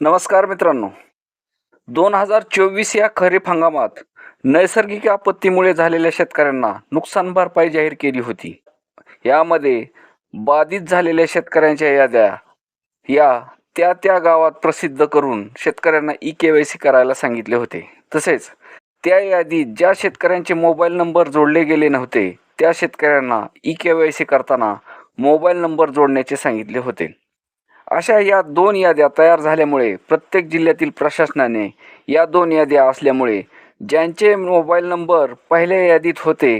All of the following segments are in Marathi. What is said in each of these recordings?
नमस्कार मित्रांनो. दोन हजार चोवीस या खरीप हंगामात नैसर्गिक आपत्तीमुळे झालेल्या शेतकऱ्यांना नुकसान भरपाई जाहीर केली होती. यामध्ये बाधित झालेल्या शेतकऱ्यांच्या याद्या या त्या त्या गावात प्रसिद्ध करून शेतकऱ्यांना ई के वाय सी करायला सांगितले होते. तसेच त्या यादीत ज्या शेतकऱ्यांचे मोबाईल नंबर जोडले गेले नव्हते त्या शेतकऱ्यांना ई के वाय सी करताना मोबाईल नंबर जोडण्याचे सांगितले होते. अशा या दोन याद्या तयार झाल्यामुळे प्रत्येक जिल्ह्यातील प्रशासनाने या दोन याद्या असल्यामुळे ज्यांचे मोबाईल नंबर पहिल्या यादीत होते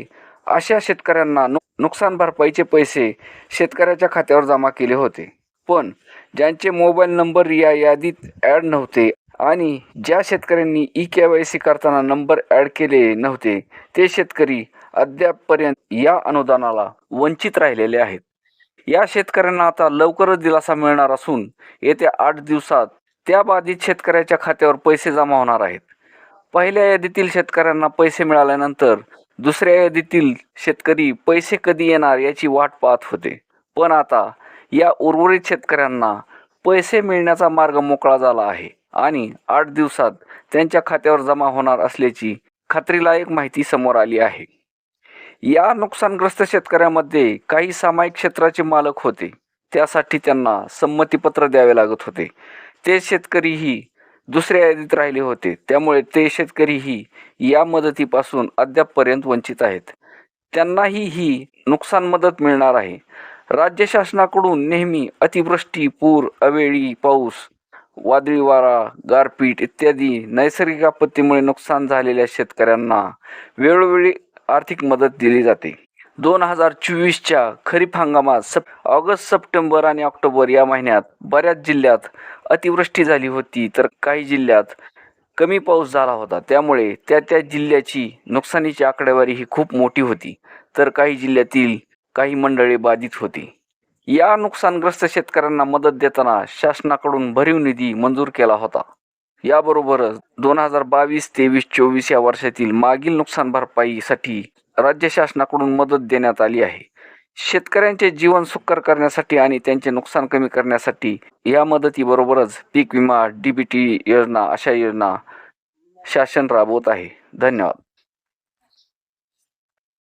अशा शेतकऱ्यांना नु नुकसान भरपाईचे पैसे शेतकऱ्याच्या खात्यावर जमा केले होते. पण ज्यांचे मोबाईल नंबर या यादीत ॲड नव्हते आणि ज्या शेतकऱ्यांनी ई के वाय सी करताना नंबर ॲड केले नव्हते ते शेतकरी अद्यापपर्यंत या अनुदानाला वंचित राहिलेले आहेत. या शेतकऱ्यांना आता लवकरच दिलासा मिळणार असून येत्या आठ दिवसात त्या बाधित शेतकऱ्याच्या खात्यावर पैसे जमा होणार आहेत. पहिल्या यादीतील शेतकऱ्यांना पैसे मिळाल्यानंतर दुसऱ्या यादीतील शेतकरी पैसे कधी येणार याची वाट पाहत होते. पण आता या उर्वरित शेतकऱ्यांना पैसे मिळण्याचा मार्ग मोकळा झाला आहे आणि आठ दिवसात त्यांच्या खात्यावर जमा होणार असल्याची खात्रीलायक माहिती समोर आली आहे. या नुकसानग्रस्त शेतकऱ्यामध्ये काही सामायिक क्षेत्राचे मालक होते. त्यासाठी त्यांना संमतीपत्र द्यावे लागत होते. ते शेतकरीही दुसऱ्या यादीत राहिले होते. त्यामुळे ते शेतकरीही या मदतीपासून अद्यापपर्यंत वंचित आहेत. त्यांनाही ही नुकसान मदत मिळणार आहे. राज्य शासनाकडून नेहमी अतिवृष्टी पूर अवेळी पाऊस वादळी वारा गारपीट इत्यादी नैसर्गिक आपत्तीमुळे नुकसान झालेल्या शेतकऱ्यांना वेळोवेळी आर्थिक मदत दिली जाते. दोन हजार चोवीसच्या खरीप हंगामात सप ऑगस्ट सप्टेंबर आणि ऑक्टोबर या महिन्यात बऱ्याच जिल्ह्यात अतिवृष्टी झाली होती तर काही जिल्ह्यात कमी पाऊस झाला होता. त्यामुळे त्या त्या जिल्ह्याची नुकसानीची आकडेवारी ही खूप मोठी होती तर काही जिल्ह्यातील काही मंडळे बाधित होती. या नुकसानग्रस्त शेतकऱ्यांना मदत देताना शासनाकडून भरीव निधी मंजूर केला होता. याबरोबरच दोन हजार बावीस तेवीस चोवीस या वर्षातील मागील नुकसान भरपाईसाठी राज्य शासनाकडून मदत देण्यात आली आहे. शेतकऱ्यांचे जीवन सुकर करण्यासाठी आणि त्यांचे नुकसान कमी करण्यासाठी या मदतीबरोबरच पीक विमा डी बी टी योजना अशा योजना शासन राबवत आहे. धन्यवाद.